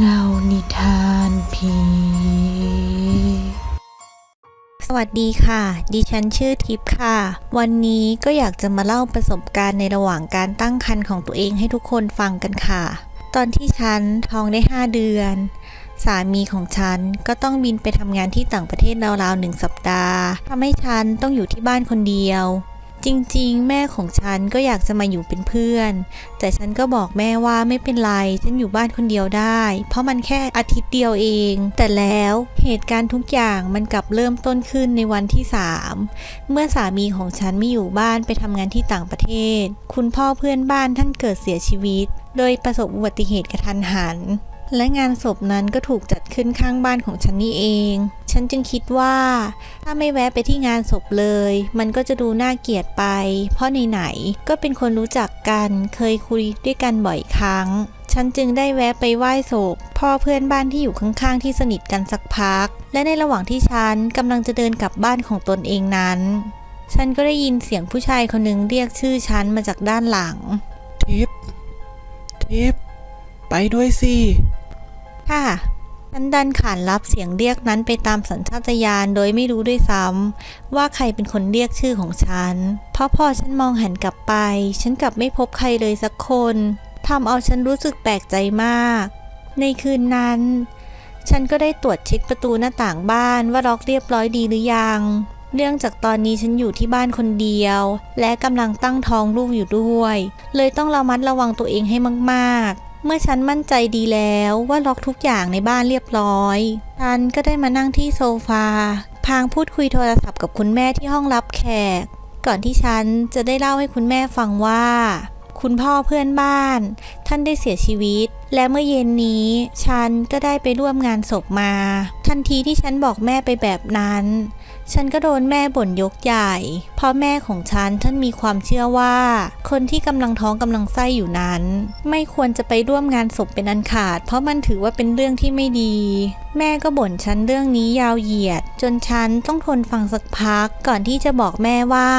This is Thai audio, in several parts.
เล่านิทานผี สวัสดีค่ะ ดิฉันชื่อทิพย์ค่ะ วันนี้ก็อยากจะมาเล่าประสบการณ์ในระหว่างการตั้งครรภ์ของตัวเองให้ทุกคนฟังกันค่ะ ตอนที่ฉันท้องได้ 5 เดือน สามีของฉันก็ต้องบินไปทำงานที่ต่างประเทศราวๆหนึ่งสัปดาห์ทำให้ฉันต้องอยู่ที่บ้านคนเดียว จริงๆ แม่ของฉันก็อยากจะมาอยู่เป็นเพื่อน แต่ฉันก็บอกแม่ว่าไม่เป็นไร ฉันอยู่บ้านคนเดียวได้ เพราะมันแค่อาทิตย์เดียวเอง แต่แล้วเหตุการณ์ทุกอย่างมันกลับเริ่มต้นขึ้นในวันที่ 3 เมื่อสามีของฉันไม่อยู่บ้านไปทำงานที่ต่างประเทศ คุณพ่อเพื่อนบ้านท่านเกิดเสียชีวิต โดยประสบอุบัติเหตุกระทันหัน และงานศพนั้นก็ถูกจัดขึ้นข้างบ้านของฉันนี่เอง ฉันจึงคิดว่า ถ้าไม่แวะไปที่งานศพเลย มันก็จะดูน่าเกลียดไป เพราะไหนๆก็เป็นคนรู้จักกัน เคยคุยด้วยกันบ่อยครั้ง ฉันจึงได้แวะไปไหว้ศพพ่อเพื่อนบ้านที่อยู่ข้างๆ ที่สนิทกันสักพัก และในระหว่างที่ฉันกำลังจะเดินกลับบ้านของตนเองนั้น ฉันก็ได้ยินเสียงผู้ชายคนหนึ่งเรียกชื่อฉันมาจากด้านหลัง ทิป ทิป ไปด้วยสิ ค่ะฉันดันขานรับเสียงเรียกนั้นไปตามสัญชาตญาณโดยไม่รู้ด้วยซ้ำว่าใครเป็นคนเรียกชื่อของฉัน เพราะพอฉันมองหันกลับไป ฉันกลับไม่พบใครเลยสักคนทำเอาฉันรู้สึกแปลกใจมาก ในคืนนั้น ฉันก็ได้ตรวจเช็คประตูหน้าต่างบ้านว่าล็อกเรียบร้อยดีหรือยังเนื่องจากตอนนี้ฉันอยู่ที่บ้านคนเดียว และกำลังตั้งท้องลูกอยู่ด้วย เลยต้องระมัดระวังตัวเองให้มากๆ เมื่อฉันมั่นใจดีแล้วว่าล็อกทุกอย่างในบ้านเรียบร้อย ฉันก็ได้มานั่งที่โซฟา พางพูดคุยโทรศัพท์กับคุณแม่ที่ห้องรับแขก ก่อนที่ฉันจะได้เล่าให้คุณแม่ฟังว่า คุณพ่อเพื่อนบ้าน ท่านได้เสียชีวิต และเมื่อเย็นนี้ ฉันก็ได้ไปร่วมงานศพมา ทันทีที่ฉันบอกแม่ไปแบบนั้น ฉันก็โดนแม่บ่นยกใหญ่ เพราะแม่ของฉันท่านมีความเชื่อว่า คนที่กำลังท้องกำลังไส้อยู่นั้น ไม่ควรจะไปร่วมงานศพเป็นอันขาด เพราะมันถือว่าเป็นเรื่องที่ไม่ดี แม่ก็บ่นฉันเรื่องนี้ยาวเหยียด จนฉันต้องทนฟังสักพักก่อนที่จะบอกแม่ว่า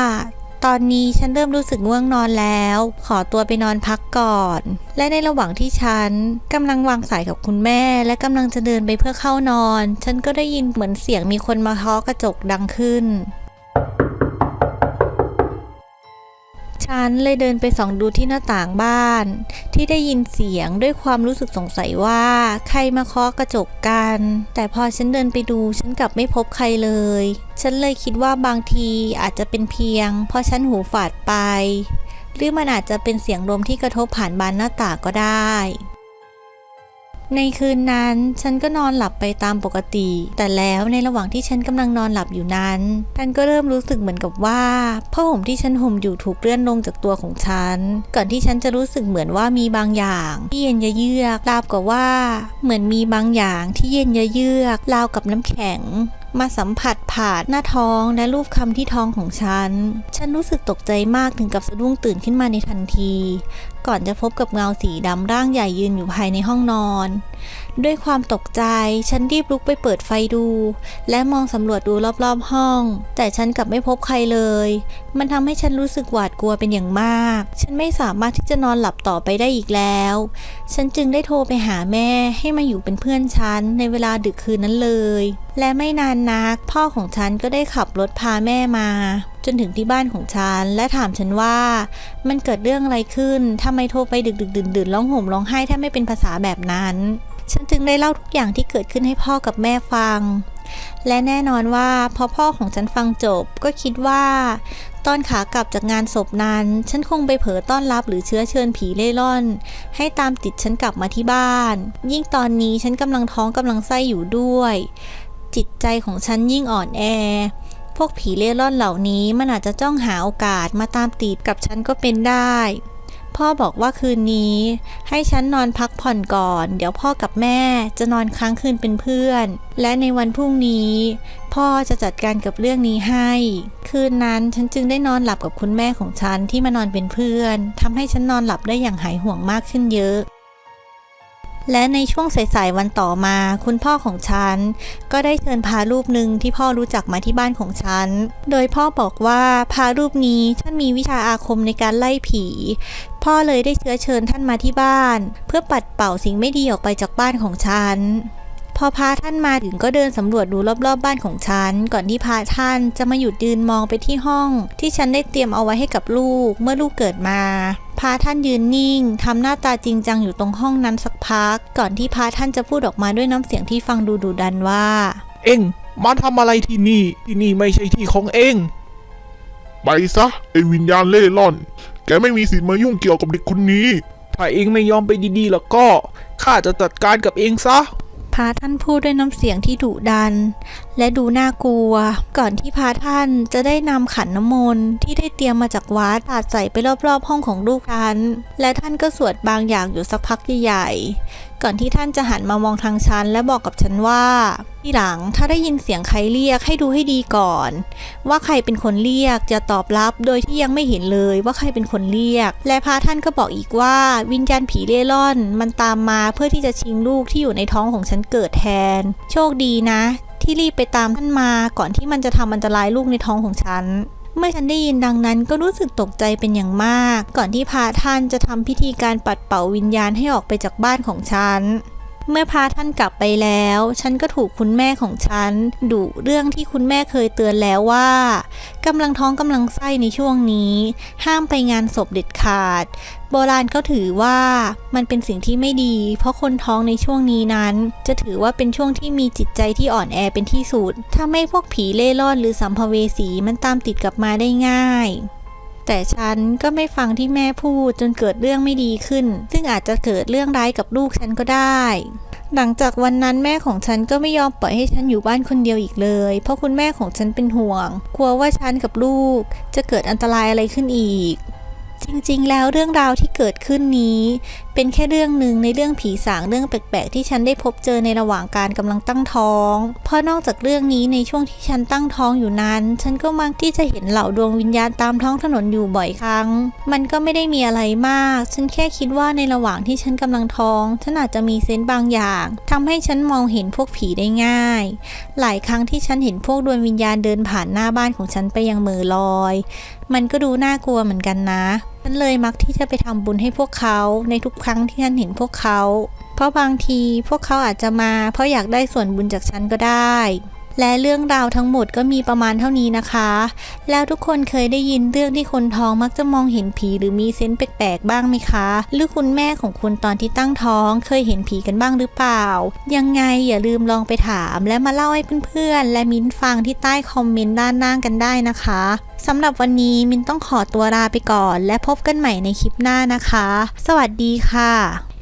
ตอนนี้ฉันเริ่มรู้สึกง่วงนอนแล้ว ขอตัวไปนอนพักก่อน และในระหว่างที่ฉันกำลังวางสายกับคุณแม่ และกำลังจะเดินไปเพื่อเข้านอน ฉันก็ได้ยินเหมือนเสียงมีคนมาเคาะกระจกดังขึ้น ฉันเลยเดินไปส่องดูที่หน้าต่างบ้าน ที่ได้ยินเสียงด้วยความรู้สึกสงสัยว่า ใครมาเคาะกระจกกัน แต่พอฉันเดินไปดูฉันกลับไม่พบใครเลย ฉันเลยคิดว่าบางทีอาจจะเป็นเพียง เพราะฉันหูฝาดไป หรือมันอาจจะเป็นเสียงลมที่กระทบผ่านบานหน้าต่างก็ได้ ในคืนนั้นฉันก็นอนหลับไปตามปกติ แต่แล้วในระหว่างที่ฉันกำลังนอนหลับอยู่นั้นฉันก็เริ่มรู้สึกเหมือนกับว่าผ้าห่มที่ฉันห่มอยู่ถูกเลื่อนลงจากตัวของฉัน ก่อนที่ฉันจะรู้สึกเหมือนว่ามีบางอย่างที่เย็นเยือกราวกับว่า เหมือนมีบางอย่างที่เย็นเยือกราวกับน้ำแข็ง มาสัมผัสผ่านหน้าท้องและรูปคำที่ท้องของฉัน ฉันรู้สึกตกใจมากถึงกับสะดุ้งตื่นขึ้นมาในทันที ก่อนจะพบกับเงาสีดำร่างใหญ่ยืนอยู่ภายในห้องนอน ด้วยความตกใจ ฉันรีบลุกไปเปิดไฟดู และมองสำรวจดูรอบๆห้อง แต่ฉันกลับไม่พบใครเลย มันทำให้ฉันรู้สึกหวาดกลัวเป็นอย่างมาก ฉันไม่สามารถที่จะนอนหลับต่อไปได้อีกแล้ว ฉันจึงได้โทรไปหาแม่ให้มาอยู่เป็นเพื่อนฉันในเวลาดึกคืนนั้นเลย และไม่นานนัก พ่อของฉันก็ได้ขับรถพาแม่มา จนถึงที่บ้านของฉัน และถามฉันว่ามันเกิดเรื่องอะไรขึ้นทำไมโทรไปดึกดึกดื่นดื่นร้องห่มร้องไห้ถ้าไม่เป็นภาษาแบบนั้น ฉันจึงได้เล่าทุกอย่างที่เกิดขึ้นให้พ่อกับแม่ฟัง และแน่นอนว่าพอพ่อของฉันฟังจบก็คิดว่า ตอนขากลับจากงานศพนั้น ฉันคงไปเผลอต้อนรับหรือเชื้อเชิญผีเล่ร่อน ให้ตามติดฉันกลับมาที่บ้าน ยิ่งตอนนี้ฉันกำลังท้องกำลังไส้อยู่ด้วย จิตใจของฉันยิ่งอ่อนแอพวกผีเล่ร่อนเหล่านี้มันอาจจะจ้องหาโอกาสมาตามติดกับฉันก็เป็นได้ พ่อบอกว่าคืนนี้ ให้ฉันนอนพักผ่อนก่อน เดี๋ยวพ่อกับแม่จะนอนค้างคืนเป็นเพื่อน และในวันพรุ่งนี้ พ่อจะจัดการกับเรื่องนี้ให้ คืนนั้นฉันจึงได้นอนหลับกับคุณแม่ของฉันที่มานอนเป็นเพื่อนทำให้ฉันนอนหลับได้อย่างหายห่วงมากขึ้นเยอะ และในช่วงสายๆวันต่อมา คุณพ่อของฉัน ก็ได้เชิญพารูปหนึ่งที่พ่อรู้จักมาที่บ้านของฉัน โดยพ่อบอกว่าพารูปนี้ท่านมีวิชาอาคมในการไล่ผี พ่อเลยได้เชื้อเชิญท่านมาที่บ้าน เพื่อปัดเป่าสิ่งไม่ดีออกไปจากบ้านของฉันพอพาท่านมาถึงก็เดินสำรวจดูรอบๆบบ้านของฉัน ก่อนที่พาท่านจะมาหยุดยืนมองไปที่ห้อง ที่ฉันได้เตรียมเอาไว้ให้กับลูกเมื่อลูกเกิดมา พาท่านยืนนิ่งทำหน้าตาจริงจังอยู่ตรงห้องนั้นสักพัก ก่อนที่พาท่านจะพูดออกมาด้วยน้ำเสียงที่ฟังดูดุดันว่า เอ็งมาทำอะไรที่นี่ ที่นี่ไม่ใช่ที่ของเอ็งไปซะไอวิญญาณเล่ร่อน แกไม่มีสิทธิ์มายุ่งเกี่ยวกับเด็กคนนี้ ถ้าเอ็งไม่ยอมไปดีๆ แล้วก็ข้าจะจัดการกับเอ็งซะพาท่านพูดด้วยน้ำเสียงที่ดุดันและดูน่ากลัว ก่อนที่พาท่านจะได้นำขันน้ำมนต์ที่ได้เตรียมมาจากวัดสาดใส่ไปรอบๆ ห้องของลูกท่าน และท่านก็สวดบางอย่างอยู่สักพักใหญ่ๆก่อนที่ท่านจะหันมามองทางฉันและบอกกับฉันว่า ที่หลังถ้าได้ยินเสียงใครเรียกให้ดูให้ดีก่อน ว่าใครเป็นคนเรียกจะตอบรับโดยที่ยังไม่เห็นเลยว่าใครเป็นคนเรียก และพระท่านก็บอกอีกว่า วิญญาณผีเร่ร่อน มันตามมาเพื่อที่จะชิงลูกที่อยู่ในท้องของฉันเกิดแทน โชคดีนะ ที่รีบไปตามท่านมา ก่อนที่มันจะทำอันตรายลูกในท้องของฉันเมื่อฉันได้ยินดังนั้นก็รู้สึกตกใจเป็นอย่างมาก ก่อนที่พาท่านจะทำพิธีการปัดเป่าวิญญาณให้ออกไปจากบ้านของฉัน เมื่อพาท่านกลับไปแล้ว ฉันก็ถูกคุณแม่ของฉันดุเรื่องที่คุณแม่เคยเตือนแล้วว่ากำลังท้องกำลังไส้ในช่วงนี้ ห้ามไปงานศพเด็ดขาด โบราณก็ถือว่ามันเป็นสิ่งที่ไม่ดี เพราะคนท้องในช่วงนี้นั้น จะถือว่าเป็นช่วงที่มีจิตใจที่อ่อนแอเป็นที่สุดถ้าไม่พวกผีเล่ร่อนหรือสัมภเวสีมันตามติดกลับมาได้ง่าย แต่ฉันก็ไม่ฟังที่แม่พูดจนเกิดเรื่องไม่ดีขึ้น ซึ่งอาจจะเกิดเรื่องร้ายกับลูกฉันก็ได้ หลังจากวันนั้นแม่ของฉันก็ไม่ยอมปล่อยให้ฉันอยู่บ้านคนเดียวอีกเลย เพราะคุณแม่ของฉันเป็นห่วง กลัวว่าฉันกับลูกจะเกิดอันตรายอะไรขึ้นอีกจริงๆ แล้วเรื่องราวที่เกิดขึ้นนี้เป็นแค่เรื่องหนึ่งในเรื่องผีสางเรื่องแปลกๆที่ฉันได้พบเจอในระหว่างการกำลังตั้งท้อง เพราะนอกจากเรื่องนี้ในช่วงที่ฉันตั้งท้องอยู่นั้น ฉันก็มักที่จะเห็นเหล่าดวงวิญญาณตามท้องถนนอยู่บ่อยครั้ง มันก็ไม่ได้มีอะไรมาก ฉันแค่คิดว่าในระหว่างที่ฉันกำลังท้อง ฉันอาจจะมีเซนต์บางอย่างทำให้ฉันมองเห็นพวกผีได้ง่าย หลายครั้งที่ฉันเห็นพวกดวงวิญญาณเดินผ่านหน้าบ้านของฉันไปยังมือลอย มันก็ดูน่ากลัวเหมือนกันนะฉันเลยมักที่จะไปทำบุญให้พวกเขาในทุกครั้งที่ฉันเห็นพวกเขา เพราะบางทีพวกเขาอาจจะมา เพราะอยากได้ส่วนบุญจากฉันก็ได้ และเรื่องราวทั้งหมดก็มีประมาณเท่านี้นะคะ แล้วทุกคนเคยได้ยินเรื่องที่คนท้องมักจะมองเห็นผีหรือมีเซนส์แปลกๆบ้างไหมคะ หรือคุณแม่ของคุณตอนที่ตั้งท้องเคยเห็นผีกันบ้างหรือเปล่า ยังไงอย่าลืมลองไปถาม และมาเล่าให้เพื่อนๆ และมิ้นฟังที่ใต้คอมเมนต์ด้านล่างกันได้นะคะสำหรับวันนี้มินต้องขอตัวลาไปก่อน และพบกันใหม่ในคลิปหน้านะคะ สวัสดีค่ะ